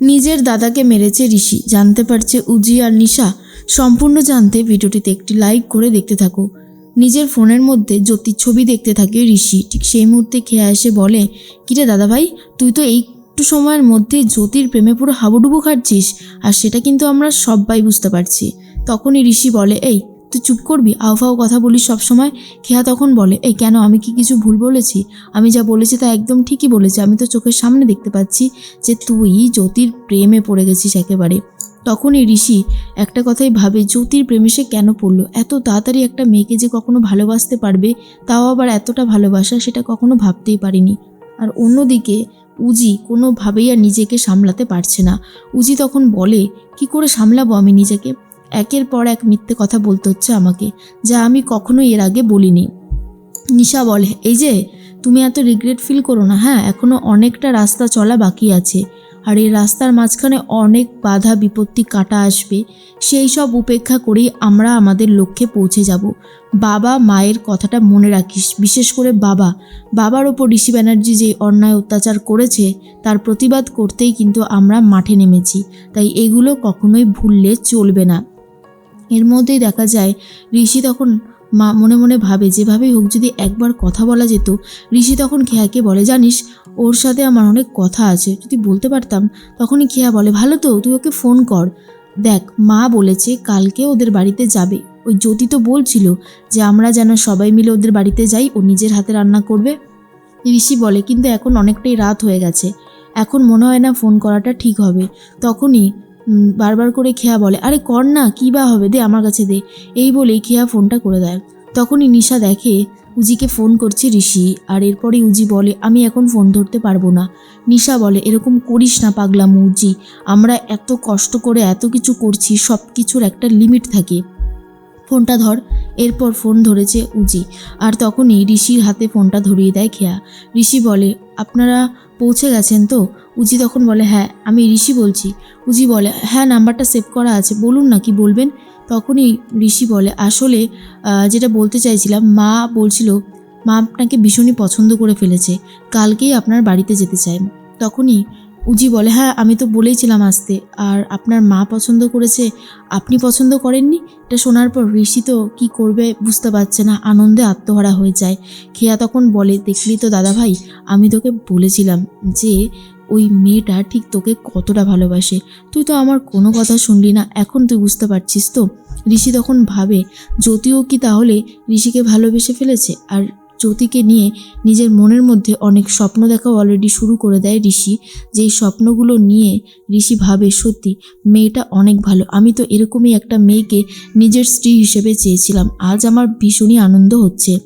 নিজের দাদাকে মেরেছে ঋষি। জানতে পারছে উজি আর নিশা। সম্পূর্ণ জানতে ভিডিওটিতে একটি লাইক করে দেখতে থাকো। নিজের ফোনের মধ্যে জ্যোতির ছবি দেখতে থাকে ঋষি। ঠিক সেই মুহূর্তে খেয়ে এসে বলে, কিরে দাদা ভাই তুই তো এই একটু সময়ের মধ্যে জ্যোতির প্রেমে পুরো হাবুডুবু খাচ্ছিস আর সেটা কিন্তু আমরা সবাই বুঝতে পারছি। তখনই ঋষি বলে, এই তুই চুপ করবি? আউফাও কথা বলিস সবসময়? খেয়া তখন বলে, এই কেন? আমি কি কিছু ভুল বলেছি? আমি যা বলেছি তা একদম ঠিকই বলেছি। আমি তো চোখের সামনে দেখতে পাচ্ছি যে তুই জ্যোতির প্রেমে পড়ে গেছিস একেবারে। তখনই ঋষি একটা কথাই ভাবে, জ্যোতির প্রেমে সে কেন পড়ল? এত তাড়াতাড়ি একটা মেয়েকে যে কখনো ভালোবাসতে পারবে, তাও আবার এতটা ভালোবাসা সেটা কখনো ভাবতেই পারিনি। আর অন্যদিকে উজি কোনোভাবেই আর নিজেকে সামলাতে পারছে না। উজি তখন বলে, কি করে সামলাবো আমি নিজেকে? একের পর এক মিথ্যে কথা বলতে হচ্ছে আমাকে, যা আমি কখনো এর আগে বলিনি। নিশা বলে, এই যে, তুমি এত রিগ্রেট ফিল করো না হ্যাঁ? এখনও অনেকটা রাস্তা চলা বাকি আছে। আর এই রাস্তার মাঝখানে অনেক বাধা বিপত্তি কাটা আসবে। সেই সব উপেক্ষা করেই আমরা আমাদের লক্ষ্যে পৌঁছে যাব। বাবা, মায়ের কথাটা মনে রাখিস, বিশেষ করে বাবা। বাবার ওপর ঋষি ব্যানার্জি যে অন্যায় অত্যাচার করেছে, তার প্রতিবাদ করতেই কিন্তু আমরা মাঠে নেমেছি। তাই এগুলো কখনোই ভুললে চলবে না। এর মধ্যেই দেখা যায়, ঋষি তখন মা মনে মনে ভাবে, যেভাবেই হোক যদি একবার কথা বলা যেত, ঋষি তখন খেয়াকে বলে, জানিস, ওর সাথে আমার অনেক কথা আছে। যদি বলতে পারতাম, তখনই খেয়া বলে, ভালো তো, তুই ওকে ফোন কর। দেখ, মা বলেছে কালকে ওদের বাড়িতে যাবে। ওই জ্যোতি তো বলছিল যে, আমরা যেন সবাই মিলে ওদের বাড়িতে যাই, ও নিজের হাতে রান্না করবে। ঋষি বলে, কিন্তু এখন অনেকটাই রাত হয়ে গেছে। এখন মনে হয় না ফোন করাটা ঠিক হবে। তখনই বারবার করে খেয়া বলে, আরে কর না কী বা হবে? দে আমার কাছে দে। এই বলেই খেয়া ফোনটা করে দেয়। তখনই নিশা দেখে উজিকে ফোন করছে ঋষি, আর এরপরে উজি বলে, আমি এখন ফোন ধরতে পারব না। নিশা বলে, এরকম করিস না পাগলাম উজি। আমরা এত কষ্ট করে এত কিছু করছি সব কিছুর একটা লিমিট থাকে। ফোনটা ধর। এরপর ফোন ধরেছে উজি। আর তখনই ঋষির হাতে ফোনটা ধরিয়ে দেয় খেয়া। ঋষি বলে, আপনারা পৌঁছে গেছেন তো? উজি তখন বলে হ্যাঁ আমি ঋষি বলছি। উজি বলে হ্যাঁ নাম্বারটা সেভ করা আছে, বলুন না কি বলবেন? তখনই ঋষি বলে, আসলে যেটা বলতে চাইছিলাম, মা বলছিল, মা আপনাকে ভীষণই পছন্দ করে ফেলেছে। কালকেই আপনার বাড়িতে যেতে চাই। তখনই উজি বলে হ্যাঁ আমি তো বলেইছিলাম আসতে। আর আপনার মা পছন্দ করেছে, আপনি পছন্দ করেননি? এটা শোনার পর ঋষি তো কী করবে বুঝতে পারছে না, আনন্দে আত্মহারা হয়ে যায়। খেয়া তখন বলে, দেখলি তো দাদা ভাই আমি তোকে বলেছিলাম যে, ওই মেয়েটা ঠিক তোকে কতটা ভালোবাসে। তুই তো আমার কোনো কথা শুনলি না, এখন তুই বুঝতে পারছিস তো? ঋষি তখন ভাবে, যদিও কি তাহলে ঋষিকে ভালোবেসে ফেলেছে? আর জ্যোতিকে নিয়ে নিজের মনের মধ্যে অনেক স্বপ্ন দেখাও অলরেডি শুরু করে দেয় ঋষি। যেই স্বপ্নগুলো নিয়ে ঋষি ভাবে সত্যি মেয়েটা অনেক ভালো। আমি তো এরকমই একটা মেয়েকে নিজের স্ত্রী হিসেবে চেয়েছিলাম। আজ আমার ভীষণই আনন্দ হচ্ছে।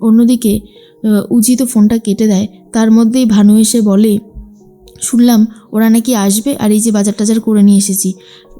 অন্যদিকে আহ, উজি তো ফোনটা কেটে দেয়। তার মধ্যেই ভানু এসে বলে শুনলাম ওরা নাকি আসবে আর এই যে বাজার টাজার করে নিয়ে এসেছি।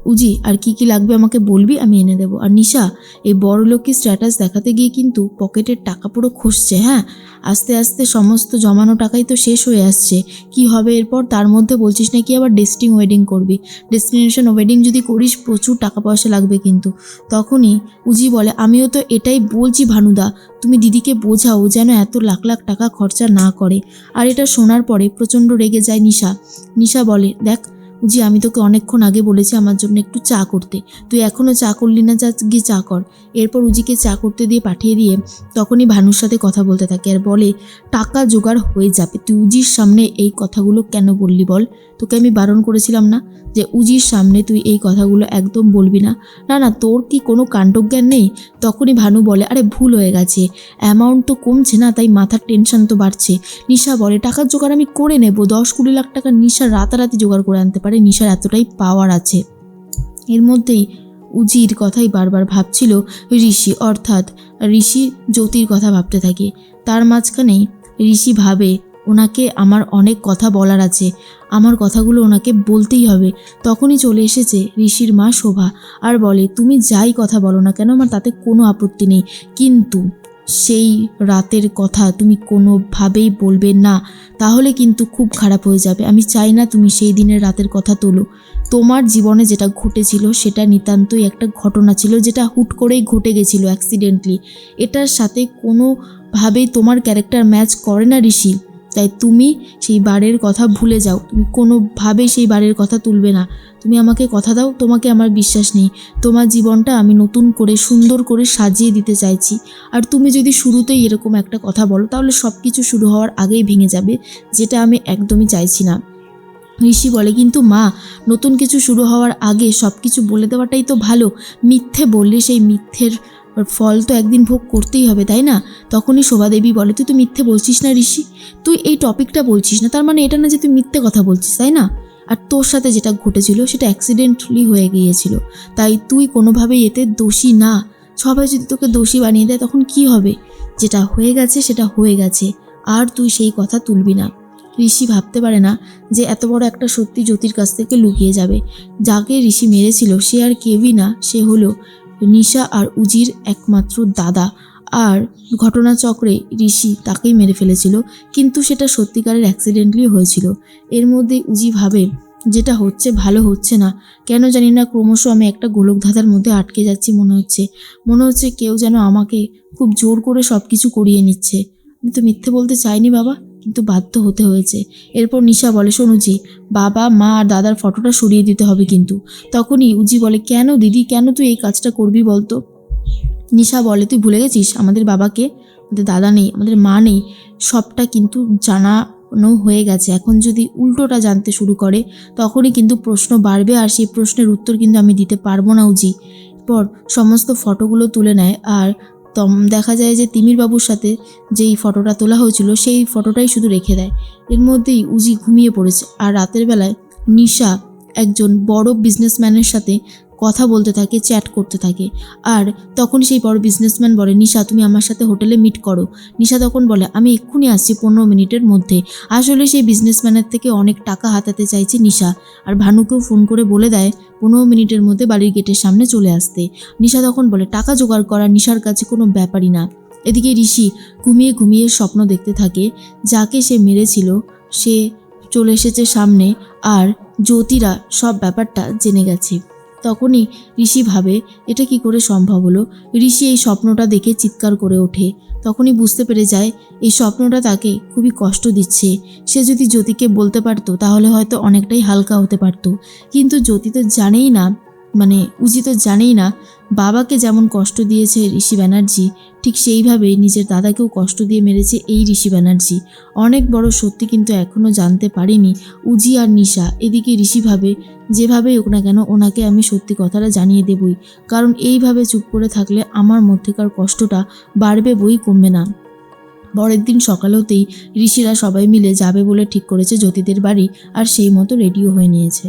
উজি, আর কি কি লাগবে আমাকে বলবি? আমি এনে দেবো। আর নিশা, এই বড় লোকের স্ট্যাটাস দেখাতে গিয়ে কিন্তু পকেটের টাকা পুরো খসছে হ্যাঁ? আস্তে আস্তে সমস্ত জমানো টাকাই তো শেষ হয়ে আসছে। কি হবে এরপর? তার মধ্যে বলছিস নাকি আবার ডেস্টিং ওয়েডিং করবি? ডেস্টিনেশন ওয়েডিং যদি করিস, প্রচুর টাকা পয়সা লাগবে কিন্তু। তখনই উজি বলে, আমিও তো এটাই বলছি ভানুদা। তুমি দিদিকে বোঝাও যেন এত লাখ লাখ টাকা খরচা না করে। আর এটা শোনার পরে প্রচণ্ড রেগে যায় নিশা। নিশা বলে, দেখ জি আমি তোকে অনেকক্ষণ আগে বলেছি আমার জন্য একটু চা করতে। তুই এখনও চা করলি না, যা গিয়ে চা কর। এরপর উজিকে চা করতে দিয়ে পাঠিয়ে দিয়ে তখনই ভানুর সাথে কথা বলতে থাকে আর বলে, টাকা জোগাড় হয়ে যাবে। তুই উজির সামনে এই কথাগুলো কেন বললি বল? তোকে আমি বারণ করেছিলাম না যে উজির সামনে তুই এই কথাগুলো একদম বলবি না? না না, তোর কি কোনো কাণ্ডজ্ঞান নেই? তখনই ভানু বলে, আরে, ভুল হয়ে গেছে। অ্যামাউন্ট তো কমছে না, তাই মাথার টেনশন তো বাড়ছে। নিশা বলে, টাকার জোগাড় আমি করে নেব। দশ কুড়ি লাখ টাকা নিশা রাতারাতি জোগাড় করে আনতে পারে। নিশার এতটাই পাওয়ার আছে। এর মধ্যেই উজির কথাই বারবার ভাবছিল ঋষি। অর্থাৎ ঋষি জ্যোতির কথা ভাবতে থাকে। তার মাঝখানেই ঋষি ভাবে ওনাকে আমার অনেক কথা বলার আছে। আমার কথাগুলো ওনাকে বলতেই হবে। তখনই চলে এসেছে ঋষির মা শোভা আর বলে, তুমি যাই কথা বলো না কেন, আমার তাতে কোনো আপত্তি নেই। কিন্তু সেই রাতের কথা তুমি কোনোভাবেই বলবে না, তাহলে কিন্তু খুব খারাপ হয়ে যাবে। আমি চাই না তুমি সেই দিনের রাতের কথা তোলো। তোমার জীবনে যেটা ঘটেছিল, সেটা নিতান্তই একটা ঘটনা ছিল, যেটা হুট করেই ঘটে গেছিল অ্যাক্সিডেন্টলি এটার সাথে কোনোভাবেই তোমার ক্যারেক্টার ম্যাচ করে না ঋষি। তাই তুমি সেই বারের কথা ভুলে যাও। তুমি কোনোভাবেই সেই বারের কথা তুলবে না। তুমি আমাকে কথা দাও, তোমাকে আমার বিশ্বাস নেই। তোমার জীবনটা আমি নতুন করে, সুন্দর করে সাজিয়ে দিতে চাইছি। আর তুমি যদি শুরুতেই এরকম একটা কথা বলো, তাহলে সব কিছু শুরু হওয়ার আগেই ভেঙে যাবে, যেটা আমি একদমই চাইছি না। ঋষি বলে, কিন্তু মা, নতুন কিছু শুরু হওয়ার আগে সব কিছু বলে দেওয়াটাই তো ভালো। মিথ্যে বললে সেই মিথ্যের ফল তো একদিন ভোগ করতেই হবে, তাই না? তখনই শোভাদেবী বলে, তুই তো মিথ্যে বলছিস না ঋষি? তুই এই টপিকটা বলছিস না, তার মানে এটা না যে তুই মিথ্যে কথা বলছিস, তাই না? আর তোর সাথে যেটা ঘটেছিল সেটা অ্যাক্সিডেন্টলি হয়ে গিয়েছিল। তাই তুই কোনোভাবেই এতে দোষী না। সবাই যদি তোকে দোষী বানিয়ে দেয়, তখন কি হবে? যেটা হয়ে গেছে, সেটা হয়ে গেছে। আর তুই সেই কথা তুলবি না। ঋষি ভাবতে পারে না যে এত বড় একটা সত্যি জ্যোতির কাছ থেকে লুকিয়ে যাবে। যাকে ঋষি মেরেছিল, সে আর কেউই না, সে হলো নিশা আর উজির একমাত্র দাদা আর ঘটনাচক্রে ঋষি তাকেই মেরে ফেলেছিল, কিন্তু সেটা সত্যিকারের অ্যাক্সিডেন্টলি হয়েছিল। এর মধ্যে উজি ভাবে, যেটা হচ্ছে ভালো হচ্ছে না। কেন জানি না, ক্রমশ আমি একটা গোলক ধাঁধার মধ্যে আটকে যাচ্ছি মনে হচ্ছে। মনে হচ্ছে কেউ যেন আমাকে খুব জোর করে সব কিছু করিয়ে নিচ্ছে। আমি তো মিথ্যে বলতে চাইনি বাবা। কিন্তু বাধ্য হতে হয়েছে। এরপর নিশা বলে শোনুজি বাবা, মা আর দাদার ফটোটা সরিয়ে দিতে হবে কিন্তু। তখনই উজি বলে, কেন দিদি, কেন তুই এই কাজটা করবি বলতো? নিশা বলে, তুই ভুলে গেছিস? আমাদের বাবাকে, আমাদের দাদা নেই, আমাদের মা নেই। সবটা কিন্তু জানানো হয়ে গেছে। এখন যদি উল্টোটা জানতে শুরু করে, তখনই কিন্তু প্রশ্ন বাড়বে আর সেই প্রশ্নের উত্তর কিন্তু আমি দিতে পারব না উজি। পর সমস্ত ফটোগুলো তুলে নেয় আর তম, দেখা যায় যে তিমির বাবুর সাথে যেই ফটোটা তোলা হয়েছিল, সেই ফটোটাই শুধু রেখে দেয়। এর মধ্যেই উজি ঘুমিয়ে পড়েছে। আর রাতের বেলায় নিশা একজন বড় বিজনেসম্যানের সাথে কথা বলতে থাকে চ্যাট করতে থাকে। আর তখন সেই বড় বিজনেসম্যান বলে, নিশা, তুমি আমার সাথে হোটেলে মিট করো। নিশা তখন বলে, আমি এক্ষুনি আসছি পনেরো মিনিটের মধ্যে। আসলে সেই বিজনেসম্যানের থেকে অনেক টাকা হাতাতে চাইছে নিশা। আর ভানুকেও ফোন করে বলে দেয়, পনেরো মিনিটের মধ্যে বাড়ির গেটের সামনে চলে আসতে। নিশা তখন বলে, টাকা জোগাড় করা নিশার কাছে কোনো ব্যাপারই না। এদিকে ঋষি ঘুমিয়ে ঘুমিয়ে স্বপ্ন দেখতে থাকে, যাকে সে মেরেছিল, সে চলে এসেছে সামনে। আর জ্যোতিরা সব ব্যাপারটা জেনে গেছে। তখনই ঋষি ভাবে, এটা কি করে সম্ভব হলো? ঋষি এই স্বপ্নটা দেখে চিৎকার করে ওঠে। তখনই বুঝতে পেরে যায়, এই স্বপ্নটা তাকে খুবই কষ্ট দিচ্ছে। সে যদি জ্যোতিকে বলতে পারতো, তাহলে হয়তো অনেকটাই হালকা হতে পারতো। কিন্তু জ্যোতি তো জানেই না মানে উজি তো জানেই না, বাবাকে যেমন কষ্ট দিয়েছে ঋষি ব্যানার্জি, ঠিক সেইভাবে নিজের দাদাকেও কষ্ট দিয়ে মেরেছে এই ঋষি ব্যানার্জি। অনেক বড় সত্যি কিন্তু এখনও জানতে পারিনি উজি আর নিশা, এদিকে ঋষি ভাবে যেভাবেই হোক না কেন ওনাকে আমি সত্যি কথাটা জানিয়ে দেবই, কারণ এইভাবে চুপ করে থাকলে আমার মধ্যেকার কষ্টটা বাড়বে বই কমবে না। পরের দিন সকাল হতেই ঋষিরা সবাই মিলে যাবে বলে ঠিক করেছে জ্যোতিদের বাড়ি, আর সেই মতো রেডিও হয়ে নিয়েছে।